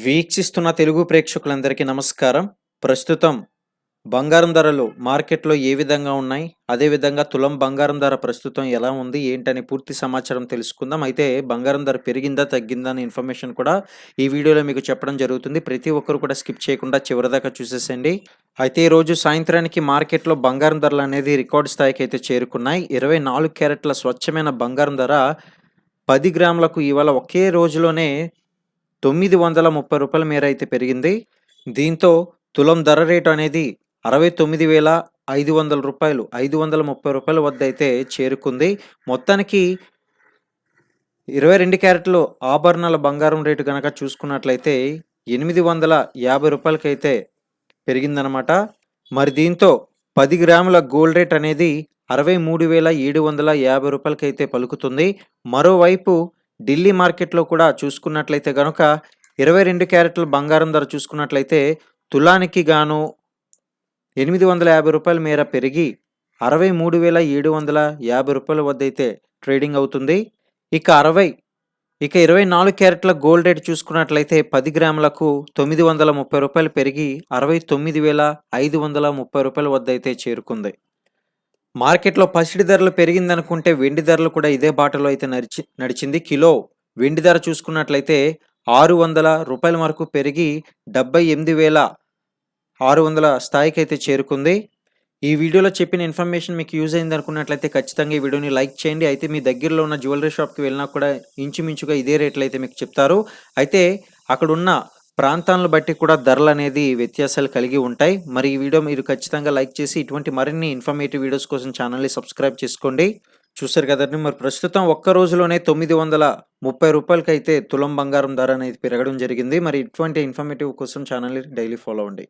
వీక్షిస్తున్న తెలుగు ప్రేక్షకులందరికీ నమస్కారం. ప్రస్తుతం బంగారం ధరలు మార్కెట్లో ఏ విధంగా ఉన్నాయి? అదేవిధంగా తులం బంగారం ధర ప్రస్తుతం ఎలా ఉంది? ఏంటని పూర్తి సమాచారం తెలుసుకుందాం. అయితే బంగారం ధర పెరిగిందా తగ్గిందా అనే ఇన్ఫర్మేషన్ కూడా ఈ వీడియోలో మీకు చెప్పడం జరుగుతుంది. ప్రతి ఒక్కరు కూడా స్కిప్ చేయకుండా చివరిదాకా చూసేసండి అయితే ఈరోజు సాయంత్రానికి మార్కెట్లో బంగారం ధరలు అనేది రికార్డ్ స్థాయికి అయితే చేరుకున్నాయి. ఇరవై నాలుగు క్యారెట్ల స్వచ్ఛమైన బంగారం ధర పది గ్రాములకు ఇవాళ ఒకే రోజులోనే తొమ్మిది వందల ముప్పై రూపాయల మేర అయితే పెరిగింది. దీంతో తులం ధర రేటు అనేది అరవై తొమ్మిది వేల ఐదు వందల రూపాయలు ఐదు వందల ముప్పై రూపాయల వద్ద అయితే చేరుకుంది. మొత్తానికి ఇరవై రెండు క్యారెట్లు ఆభరణాల బంగారం రేటు కనుక చూసుకున్నట్లయితే ఎనిమిది వందల యాభై రూపాయలకైతే పెరిగిందనమాట మరి దీంతో పది గ్రాముల గోల్డ్ రేట్ అనేది అరవై మూడు వేల ఏడు వందల యాభై రూపాయలకైతే పలుకుతుంది. మరోవైపు ఢిల్లీ మార్కెట్లో కూడా చూసుకున్నట్లయితే కనుక ఇరవై రెండు క్యారెట్ల బంగారం ధర చూసుకున్నట్లయితే తులానికి గాను ఎనిమిది వందల యాభై రూపాయల మేర పెరిగి అరవై మూడు వేల ఏడు వందల యాభై రూపాయల వద్ద అయితే ట్రేడింగ్ అవుతుంది. ఇక అరవై ఇక ఇరవై నాలుగు క్యారెట్ల గోల్డ్ రేట్ చూసుకున్నట్లయితే పది గ్రాములకు తొమ్మిది వందల ముప్పై రూపాయలు పెరిగి అరవై తొమ్మిది వేల ఐదు వందల ముప్పై రూపాయల వద్ద అయితే చేరుకుంది. మార్కెట్లో పసిడి ధరలు పెరిగిందనుకుంటే వెండి ధరలు కూడా ఇదే బాటలో అయితే నడిచి నడిచింది. కిలో వెండి ధర చూసుకున్నట్లయితే ఆరు వందల రూపాయల వరకు పెరిగి డెబ్బై ఎనిమిది వేల ఆరు వందల స్థాయికి అయితే చేరుకుంది. ఈ వీడియోలో చెప్పిన ఇన్ఫర్మేషన్ మీకు యూజ్ అయింది అనుకున్నట్లయితే ఖచ్చితంగా ఈ వీడియోని లైక్ చేయండి. అయితే మీ దగ్గరలో ఉన్న జ్యువెలరీ షాప్కి వెళ్ళినా కూడా ఇంచుమించుగా ఇదే రేట్లు అయితే మీకు చెప్తారు. అయితే అక్కడ ఉన్న ప్రాంతాలను బట్టి కూడా ధరలు అనేది వ్యత్యాసాలు కలిగి ఉంటాయి. మరి ఈ వీడియో మీరు ఖచ్చితంగా లైక్ చేసి ఇటువంటి మరిన్ని ఇన్ఫర్మేటివ్ వీడియోస్ కోసం ఛానల్ని సబ్స్క్రైబ్ చేసుకోండి. చూసారు కదండి మరి ప్రస్తుతం ఒక్క రోజులోనే తొమ్మిది వందల ముప్పై రూపాయలకైతే తులం బంగారం ధర అనేది పెరగడం జరిగింది. మరి ఇటువంటి ఇన్ఫర్మేటివ్ కోసం ఛానల్ని డైలీ ఫాలో అవ్వండి.